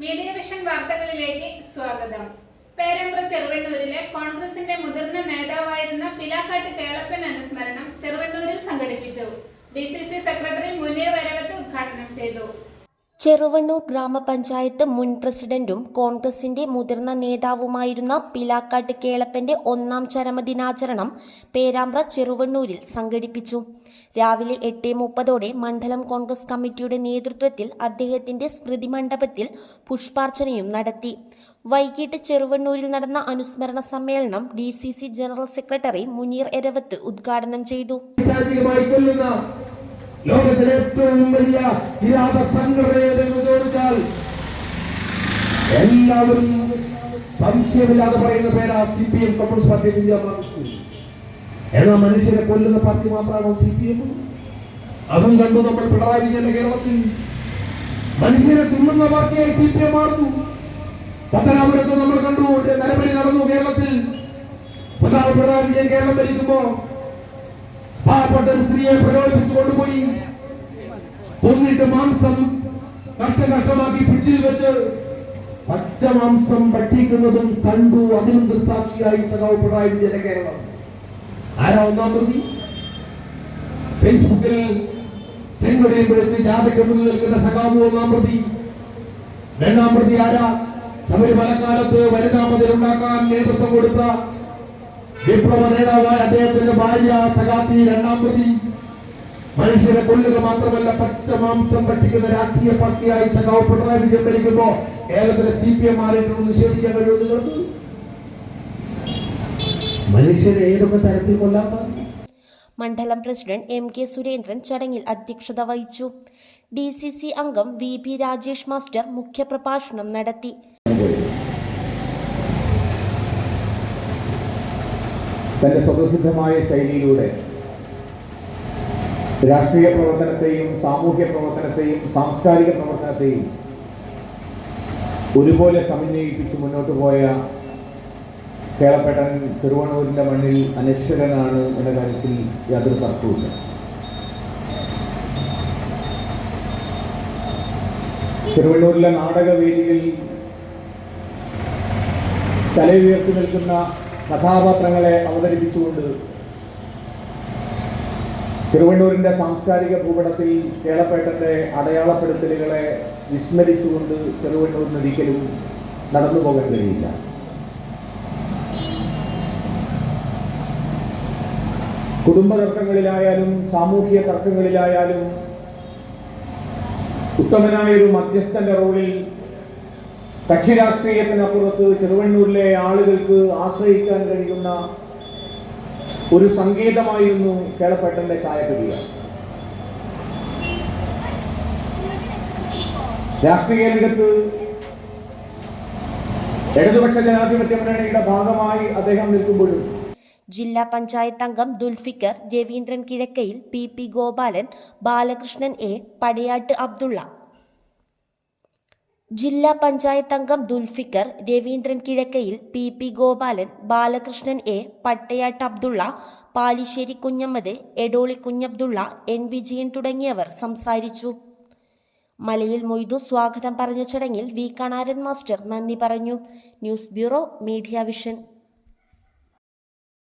Media vision വാർത്തകളിലേക്ക് സ്വാഗതം. പേരമ്പ്ര ചെറുവണ്ണൂരിലെ കോൺഗ്രസിന്റെ മുതിർന്ന നേതാവായിരുന്ന പിലാക്കാട്ട് കേളപ്പൻ അനുസ്മരണം ചെറുവണ്ണൂരിൽ സംഘടിപ്പിച്ചു. ഡി സെക്രട്ടറി മുനീർ അരവത്ത് ഉദ്ഘാടനം ചെയ്തു. ചെറുവണ്ണൂർ ഗ്രാമപഞ്ചായത്ത് മുൻ പ്രസിഡന്റും കോൺഗ്രസിന്റെ മുതിർന്ന നേതാവുമായിരുന്ന പിലാക്കാട്ട് കേളപ്പന്റെ ഒന്നാം ചരമദിനാചരണം പേരാമ്പ്ര ചെറുവണ്ണൂരിൽ സംഘടിപ്പിച്ചു. രാവിലെ എട്ട് മുപ്പതോടെ മണ്ഡലം കോൺഗ്രസ് കമ്മിറ്റിയുടെ നേതൃത്വത്തിൽ അദ്ദേഹത്തിന്റെ സ്മൃതി മണ്ഡപത്തിൽ പുഷ്പാർച്ചനയും നടത്തി. വൈകിട്ട് ചെറുവണ്ണൂരിൽ നടന്ന അനുസ്മരണ സമ്മേളനം D general secretary Muneer Eravath ഉദ്ഘാടനം ചെയ്തു. ലോകത്തിലെ ഏറ്റവും വലിയ കിരാത സംഘടന ഏതെന്ന് ചോദിച്ചാൽ എല്ലാവരും സംശയമില്ലാതെ പറയുന്ന പേരാ C P M Communist Party of India Marxist. എന്നാൽ മനുഷ്യരെ കൊല്ലുന്ന പാർട്ടി മാത്രമാണോ സി പി എം അതും കണ്ടു നമ്മൾ പിണറായി വിജയന്റെ കേരളത്തിൽ. മനുഷ്യരെ തിന്നുന്ന പാർട്ടിയായി സി പി എം മാറുന്നു. പത്തനാപുരത്ത് നമ്മൾ കണ്ടു നരബലി നടന്നു കേരളത്തിൽ. സഖാവ് പിണറായി വിജയൻ കേരളം ഭരിക്കുമ്പോ പാവപ്പെട്ട ഒരു സ്ത്രീയെ പ്രലോഭിപ്പിച്ചു കൊണ്ടുപോയി. കൊന്നിട്ട് മാംസം കഷ്ട കഷ്ടമാക്കി ഫ്രിഡ്ജിൽ വെച്ച് പച്ച മാംസം ഭക്ഷിക്കുന്നതും കണ്ടു. അതിനും ദൃസാക്ഷിയായി സഖാവ് പിണറായി വിജയന്റെ കേരളം. ആരാ ഒന്നാം പ്രതി? ഫേസ്ബുക്കിൽ ചെങ്കൊടിയും പിടിച്ച് ജാഥയ്ക്ക് മുന്നിൽ നിൽക്കുന്ന സഖാവ് ഒന്നാം പ്രതി. രണ്ടാം പ്രതി ആരാ? ശബരിമല കാലത്ത് മതിൽ ഉണ്ടാക്കാൻ നേതൃത്വം കൊടുത്ത വിപ്ലവ നേതാവായ അദ്ദേഹത്തിന്റെ ഭാര്യ സഖാത്തി രണ്ടാം പ്രതി. മനുഷ്യരെ കൊല്ലുക മാത്രമല്ല പച്ച മാംസം ഭക്ഷിക്കുന്ന രാഷ്ട്രീയ പാർട്ടിയായി സഖാവ് പിണറായി വിജയൻ ഭരിക്കുമ്പോ കേരളത്തിലെ സി പി എം മാറിയിട്ടൊന്ന് നിഷേധിക്കാൻ കഴിയുമോ നിങ്ങൾക്ക്? മനുഷ്യരെ ഏതൊക്കെ തരത്തിൽ കൊല്ലാൻ മണ്ഡലം പ്രസിഡന്റ് എം കെ സുരേന്ദ്രൻ ചടങ്ങിൽ അധ്യക്ഷത വഹിച്ചു. ഡി സി സി അംഗം വി പി രാജേഷ് മാസ്റ്റർ മുഖ്യപ്രഭാഷണം നടത്തി. തന്റെ സ്വതസിദ്ധമായ ശൈലിയിലൂടെ രാഷ്ട്രീയ പ്രവർത്തനത്തെയും സാമൂഹ്യ പ്രവർത്തനത്തെയും സാംസ്കാരിക പ്രവർത്തനത്തെയും ഒരുപോലെ സമന്വയിപ്പിച്ച് മുന്നോട്ട് പോയ കേളപ്പെട്ടൻ ചെറുവണ്ണൂരിന്റെ മണ്ണിൽ അനശ്വരനാണ് എന്ന കാര്യത്തിൽ യാതൊരു തർക്കവുമില്ല. തിരുവണ്ണൂരിലെ നാടകവേദിയിൽ തലയുയർത്തി നിൽക്കുന്ന കഥാപാത്രങ്ങളെ അവതരിപ്പിച്ചുകൊണ്ട് തിരുവണ്ണൂരിന്റെ സാംസ്കാരിക ഭൂപടത്തിൽ കേളപ്പേട്ടത്തെ അടയാളപ്പെടുത്തലുകളെ വിസ്മരിച്ചുകൊണ്ട് ചെറുവണ്ണൂരിന് ഒരിക്കലും നടന്നു പോകാൻ കഴിയില്ല. കുടുംബ തർക്കങ്ങളിലായാലും സാമൂഹിക തർക്കങ്ങളിലായാലും ഉത്തമനായ ഒരു മധ്യസ്ഥന്റെ റോളിൽ കക്ഷി രാഷ്ട്രീയത്തിനപ്പുറത്ത് ചെറുവണ്ണൂരിലെ ആളുകൾക്ക് ആശ്രയിക്കാൻ കഴിയുന്ന ഒരു സംഗീതമായിരുന്നു കേളപ്പേട്ടന്റെ ചായക്കുടിയ രാഷ്ട്രീയ രംഗത്ത് ഇടതുപക്ഷ ജനാധിപത്യ മുന്നണിയുടെ ഭാഗമായി അദ്ദേഹം നിൽക്കുമ്പോഴും ജില്ലാ പഞ്ചായത്ത് അംഗം Dulfikar Raveendran Kizhakkayil P P Gopalan Balakrishnan A Padayatt Abdulla ജില്ലാ പഞ്ചായത്ത് അംഗം Dulfikar Raveendran Kizhakkayil P P Gopalan Balakrishnan A Padayatt Abdulla Palissery Kunhammad Edoli Kunhabdulla N Vijayan തുടങ്ങിയവർ സംസാരിച്ചു. മലയിൽ മൊയ്തു സ്വാഗതം പറഞ്ഞ ചടങ്ങിൽ വി കണാരൻ മാസ്റ്റർ നന്ദി പറഞ്ഞു. News bureau media vision.